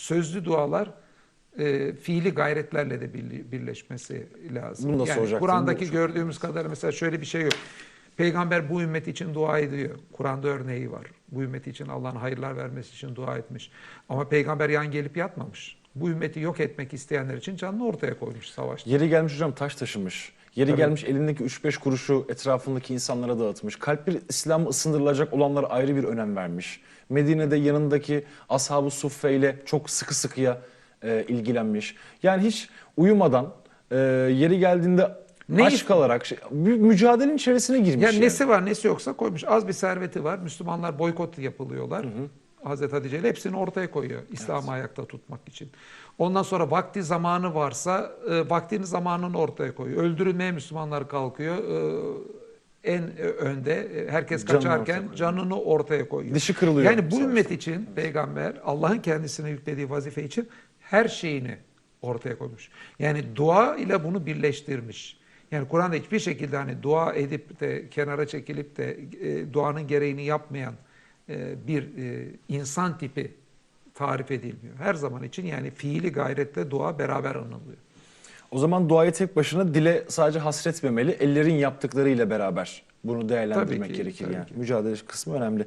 sözlü dualar e, fiili gayretlerle de birleşmesi lazım. Bunu da yani. Kur'an'daki gördüğümüz kadar mesela şöyle bir şey yok. Peygamber bu ümmet için dua ediyor. Kur'an'da örneği var. Bu ümmet için Allah'ın hayırlar vermesi için dua etmiş. Ama peygamber yan gelip yatmamış. Bu ümmeti yok etmek isteyenler için canını ortaya koymuş savaşta. Yeri gelmiş hocam taş taşımış. Yeri Tabii. gelmiş elindeki 3-5 kuruşu etrafındaki insanlara dağıtmış. Kalpleri İslam'ı ısındırılacak olanlara ayrı bir önem vermiş. Medine'de yanındaki Ashab-ı Suffe ile çok sıkı sıkıya e, ilgilenmiş. Yani hiç uyumadan e, yeri geldiğinde Ne- aşk alarak şey, bir mücadelenin içerisine girmiş. Yani yani. nesi var nesi yoksa koymuş. Az bir serveti var. Müslümanlar boykot yapılıyorlar. Hazreti Hatice ile hepsini ortaya koyuyor İslam'ı ayakta tutmak için. Ondan sonra vakti zamanı varsa e, vaktini zamanını ortaya koyuyor. Öldürülmeye Müslümanlar kalkıyor. E, en önde e, herkes Canını kaçarken ortaya canını ortaya koyuyor. Dişi kırılıyor Yani bu ümmet için peygamber Allah'ın kendisine yüklediği vazife için her şeyini ortaya koymuş. Yani dua ile bunu birleştirmiş. Yani Kur'an'da hiçbir şekilde hani dua edip de kenara çekilip de e, duanın gereğini yapmayan e, bir e, insan tipi tarif edilmiyor. Her zaman için yani fiili gayretle dua beraber anılıyor. O zaman duayı tek başına dile sadece hasretmemeli, ellerin yaptıklarıyla beraber bunu değerlendirmek Tabii ki, gerekir tabii yani. ki. Mücadele kısmı önemli.